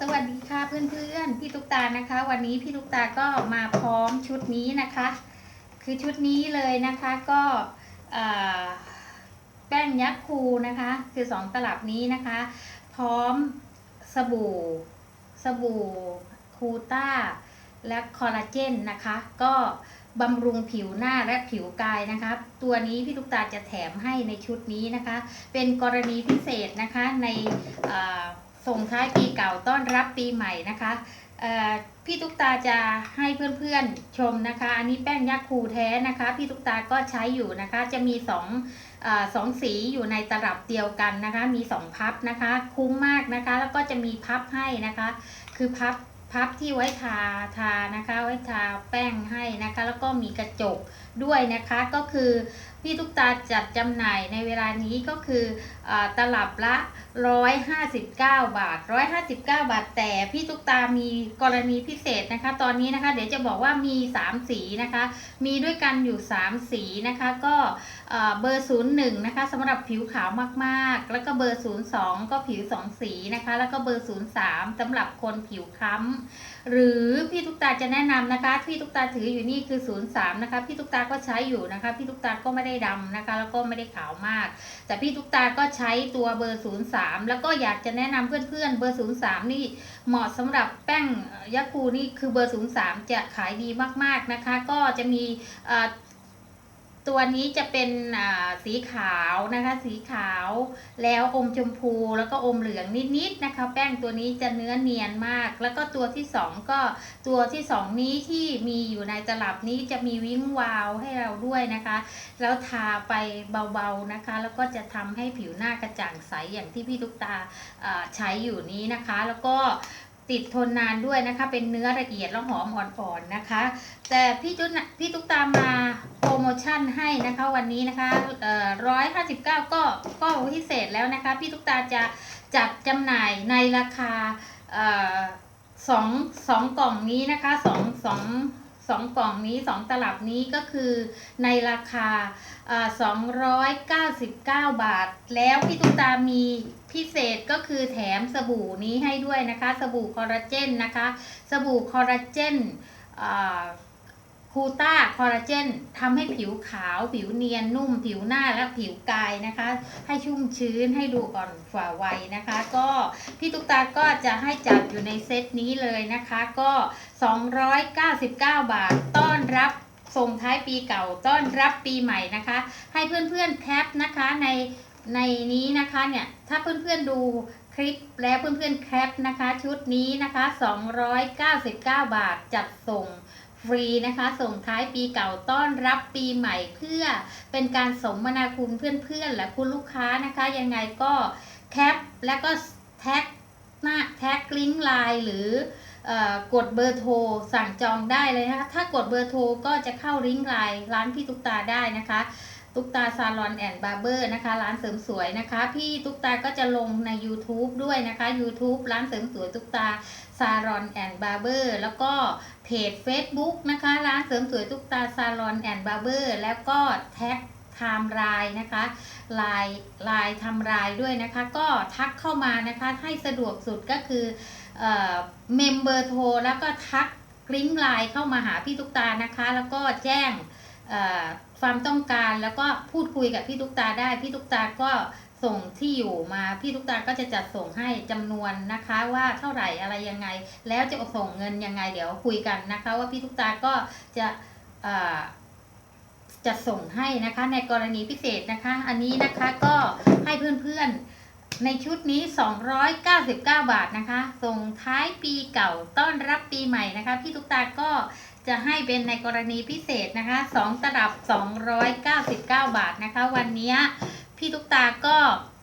สวัสดีค่ะเพื่อนๆพี่ตุ๊กตานะคะ วันนี้พี่ตุ๊กตาก็มาพร้อมชุดนี้นะคะ คือชุดนี้เลยนะคะก็แป้งยักษ์คูนะคะ คือสองตลับนี้นะคะ พร้อมสบู่สบู่คูต้า และคอลลาเจนนะคะ ก็บำรุงผิวหน้าและผิวกายนะคะ ตัวนี้พี่ตุ๊กตาจะแถมให้ในชุดนี้นะคะ เป็นกรณีพิเศษนะคะใน ส่งท้ายปีเก่าต้อนรับปีใหม่นะคะพี่ตุ๊กตาจะให้เพื่อนๆชมนะคะ อันนี้แป้งยักษ์คูแท้นะคะ พี่ตุ๊กตาก็ใช้อยู่นะคะ จะมีสองอสองสีอยู่ในตลับเดียวกันนะคะ มีสองพับนะคะ คุ้มมากนะคะ แล้วก็จะมีพับให้นะคะ คือพับพับที่ไว้ทาทานะคะ ไว้ทาแป้งให้นะคะ แล้วก็มีกระจกด้วยนะคะ ก็คือ พี่ตุ๊กตาจัดจำหน่ายในเวลานี้ก็คืออตลับละ 159 บาท 159 บาท แต่พี่ตุ๊กตามีกรณีพิเศษนะคะ ตอนนี้นะคะ เดี๋ยวจะบอกว่ามี 3 สีนะคะ มีด้วยกันอยู่ 3 สีนะคะ ก็เอ่อเบอร์ 01 นะคะสำหรับผิวขาวมากๆ แล้วก็เบอร์ 02 ก็ผิว 2 สีนะคะ แล้วก็เบอร์ 03สำหรับคนผิวค้ำหรือพี่ตุ๊กตาจะแนะนำนะคะ พี่ตุ๊กตาถืออยู่นี่คือ 03 นะคะ พี่ตุ๊กตาก็ใช้อยู่นะคะ พี่ตุ๊กตาก็ไม่ได้ดำนะคะ แล้วก็ไม่ได้ขาวมาก แต่พี่ตุ๊กตาก็ใช้ตัวเบอร์ 03 แล้วก็อยากจะแนะนำเพื่อนๆเบอร์ 03 นี่เหมาะสำหรับแป้งยาคูนี่คือเบอร์ 03 จะขายดีมากๆนะคะ ก็จะมีอ่อ ตัวนี้จะเป็นอ่าสีขาวนะคะ สีขาวแล้วอมชมพูแล้วก็อมเหลืองนิดๆนะคะ แป้งตัวนี้จะเนื้อเนียนมาก แล้วก็ตัวที่สองก็ตัวที่สองนี้ที่มีอยู่ในตลับนี้จะมีวิ้งวาวให้เราด้วยนะคะ แล้วทาไปเบาๆนะคะ แล้วก็จะทำให้ผิวหน้ากระจ่างใสอย่างที่พี่ตุ๊กตาอ่อใช้อยู่นี้นะคะ แล้วก็ติดทนนานด้วยนะคะ เป็นเนื้อละเอียดแล้วหอมอ่อนๆนะคะ แต่พี่จุ๊นพี่ตุ๊กตามา รโมชั่นให้นะคะวันนี้นะคะร้อยห้าสิบเก้าก็ก็พิเศษแล้วนะคะ พี่ตุ๊กตาจะจัดจำหน่ายในราคาเอ่อสองสองกล่องนี้นะคะสองสองสองกล่องนี้สองตลับนี้ก็คือในราคาสองร้อยเก้าสิบเก้าบาท แล้วพี่ตุ๊กตามีพิเศษก็คือแถมสบู่นี้ให้ด้วยนะคะ สบู่คอลลาเจนนะคะ สบู่คอลลาเจน คูต้าคอลลาเจนทำให้ผิวขาว ผิวเนียนนุ่ม ผิวหน้าและผิวกายนะคะ ให้ชุ่มชื้นให้ดูอ่อนฝ่าวัยนะคะ ก็พี่ตุ๊กตาก็จะให้จัดอยู่ในเซตนี้เลยนะคะ ก็ 299 บาทต้อนรับส่งท้ายปีเก่าต้อนรับปีใหม่นะคะ ให้เพื่อนๆแคปนะคะในในนี้นะคะเนี่ยถ้าเพื่อนๆดูคลิปแล้วเพื่อนๆแคปนะคะ ชุดนี้นะคะ 299 บาทจัดส่ง ฟรีนะคะส่งท้ายปีเก่าต้อนรับปีใหม่เพื่อเป็นการสมนาคุณเพื่อนๆ และคุณลูกค้านะคะ ยังไงก็แคปแล้วก็แท็กหน้าแท็กลิงก์ไลน์หรืออกดเบอร์โทรสั่งจองได้เลยนะคะ ถ้ากดเบอร์โทรก็จะเข้าลิงก์ไลน์ร้านพี่ตุ๊กตาได้นะคะ ตุ๊กตาซาลอนแอนด์บาร์เบอร์นะคะ ร้านเสริมสวยนะคะ พี่ตุ๊กตาก็จะลงใน YouTube ด้วยนะคะ YouTube ร้านเสริมสวยตุ๊กตาซาลอนแอนด์บาร์เบอร์แล้วก็เพจ Facebook นะคะ ร้านเสริมสวยตุ๊กตาซาลอนแอนด์บาร์เบอร์แล้วก็แท็กไทม์ไลน์นะคะไลน์ไลน์ทำรายด้วยนะคะ ก็ทักเข้ามานะคะให้สะดวกสุดก็คือเมมเบอร์โทรแล้วก็ทักลิงไลน์เข้ามาหาพี่ตุ๊กตานะคะ แล้วก็แจ้ง ความต้องการแล้วก็พูดคุยกับพี่ตุ๊กตาได้พี่ตุ๊กตาก็ส่งที่อยู่มาพี่ตุ๊กตาก็จะจัดส่งให้จำนวนนะคะว่าเท่าไหร่อะไรยังไง แล้วจะส่งเงินยังไงเดี๋ยวคุยกันนะคะ ว่าพี่ตุ๊กตาก็จะจะส่งให้นะคะ ในกรณีพิเศษนะคะ อันนี้นะคะก็ให้เพื่อนๆในชุดนี้ 299 บาทนะคะ ส่งท้ายปีเก่าต้อนรับปีใหม่นะคะ พี่ตุ๊กตาก็ จะให้เป็นในกรณีพิเศษนะคะ 2 ตลับ 299 บาทนะคะ วันนี้พี่ตุ๊กตาก็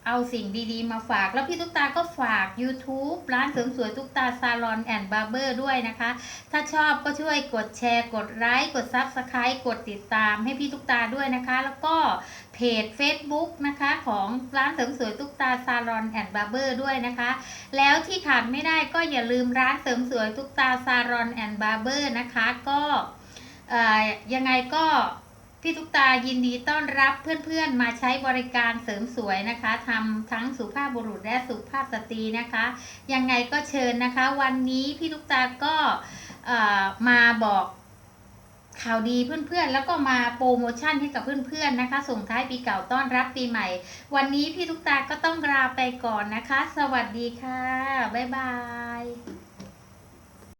เอาสิ่งดีๆ มาฝาก แล้วพี่ตุ๊กตาก็ฝาก YouTube ร้านเสริมสวยตุ๊กตาซาลอนแอนด์บาร์เบอร์ด้วยนะคะ ถ้าชอบก็ช่วยกดแชร์ กดไลค์ กด Subscribe กดติดตามให้พี่ตุ๊กตาด้วยนะคะ แล้วก็ เพจ Facebook นะคะของร้านเสริมสวยตุ๊กตาซาลอนแอนด์บาร์เบอร์ด้วยนะคะ แล้วที่ขาดไม่ได้ก็อย่าลืมร้านเสริมสวยตุ๊กตาซาลอนแอนด์บาร์เบอร์นะคะก็ยังไงก็พี่ตุ๊กตายินดีต้อนรับเพื่อนๆ มาใช้บริการเสริมสวยนะคะทำทั้งสุภาพบุรุษและสุภาพสตรีนะคะ ยังไงก็เชิญนะคะ วันนี้พี่ตุ๊กตาก็มาบอก ข่าวดีเพื่อนๆ แล้วก็มาโปรโมชั่นให้กับเพื่อนๆนะคะ ส่งท้ายปีเก่าต้อนรับปีใหม่ วันนี้พี่ทุกตาก็ต้องลาไปก่อนนะคะ สวัสดีค่ะ บ๊ายบาย